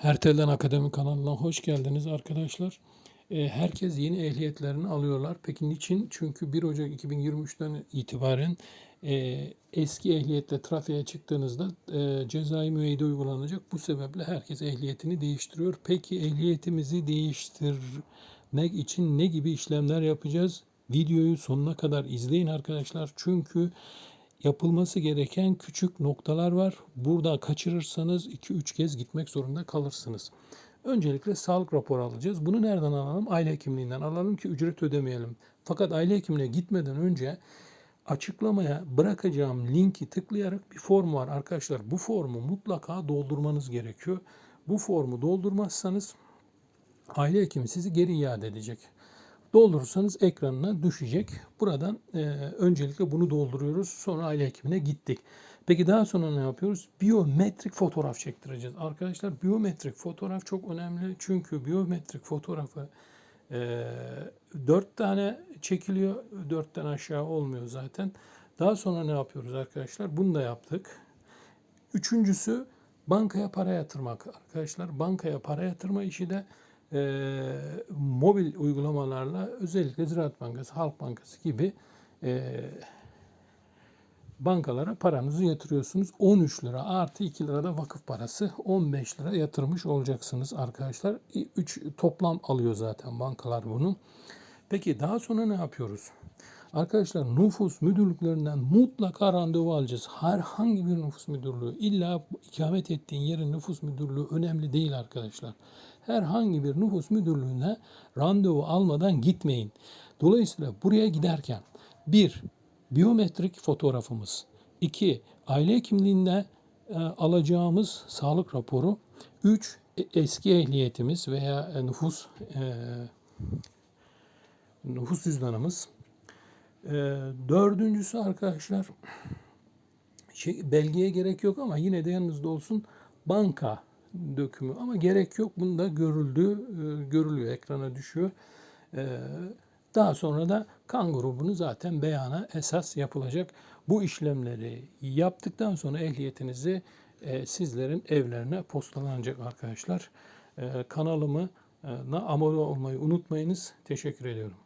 Hertel'den Akademi kanalına hoş geldiniz arkadaşlar. Ee, Herkes yeni ehliyetlerini alıyorlar. Peki niçin? Çünkü 1 Ocak 2023'ten itibaren e, eski ehliyetle trafiğe çıktığınızda e, cezai müeyyide uygulanacak. Bu sebeple herkes ehliyetini değiştiriyor. Peki ehliyetimizi değiştirmek için ne gibi işlemler yapacağız? Videoyu sonuna kadar izleyin arkadaşlar. Çünkü yapılması gereken küçük noktalar var. Burada kaçırırsanız 2-3 kez gitmek zorunda kalırsınız. Öncelikle sağlık raporu alacağız. Bunu nereden alalım? Aile hekimliğinden alalım ki ücret ödemeyelim. Fakat aile hekimliğine gitmeden önce açıklamaya bırakacağım linki tıklayarak bir form var arkadaşlar. Bu formu mutlaka doldurmanız gerekiyor. Bu formu doldurmazsanız aile hekimi sizi geri iade edecek. Doldurursanız ekranına düşecek. Buradan e, öncelikle bunu dolduruyoruz. Sonra aile hekimine gittik. Peki daha sonra ne yapıyoruz? Biyometrik fotoğraf çektireceğiz. Arkadaşlar biyometrik fotoğraf çok önemli. Çünkü biyometrik fotoğrafı e, 4 tane çekiliyor. 4'ten aşağı olmuyor zaten. Daha sonra ne yapıyoruz arkadaşlar? Bunu da yaptık. Üçüncüsü bankaya para yatırmak arkadaşlar. Bankaya para yatırma işi de e, mobil uygulamalarla özellikle Ziraat Bankası, Halk Bankası gibi e, bankalara paranızı yatırıyorsunuz. 13 lira artı 2 lira da vakıf parası 15 lira yatırmış olacaksınız arkadaşlar. 3 toplam alıyor zaten bankalar bunu. Peki daha sonra ne yapıyoruz? Arkadaşlar nüfus müdürlüklerinden mutlaka randevu alacağız. Herhangi bir nüfus müdürlüğü illa ikamet ettiğin yerin nüfus müdürlüğü önemli değil arkadaşlar. Herhangi bir nüfus müdürlüğüne randevu almadan gitmeyin. Dolayısıyla buraya giderken bir biyometrik fotoğrafımız, iki aile hekimliğinde e, alacağımız sağlık raporu, üç e, eski ehliyetimiz veya e, nüfus e, nüfus cüzdanımız, ee, dördüncüsü arkadaşlar şey, belgeye gerek yok ama yine de yanınızda olsun banka dökümü ama gerek yok. Bunda görüldü, e, görülüyor, ekrana düşüyor. Ee, daha sonra da kan grubunu zaten beyana esas yapılacak. Bu işlemleri yaptıktan sonra ehliyetinizi e, sizlerin evlerine postalanacak arkadaşlar. Ee, kanalımı e, abone olmayı unutmayınız. Teşekkür ediyorum.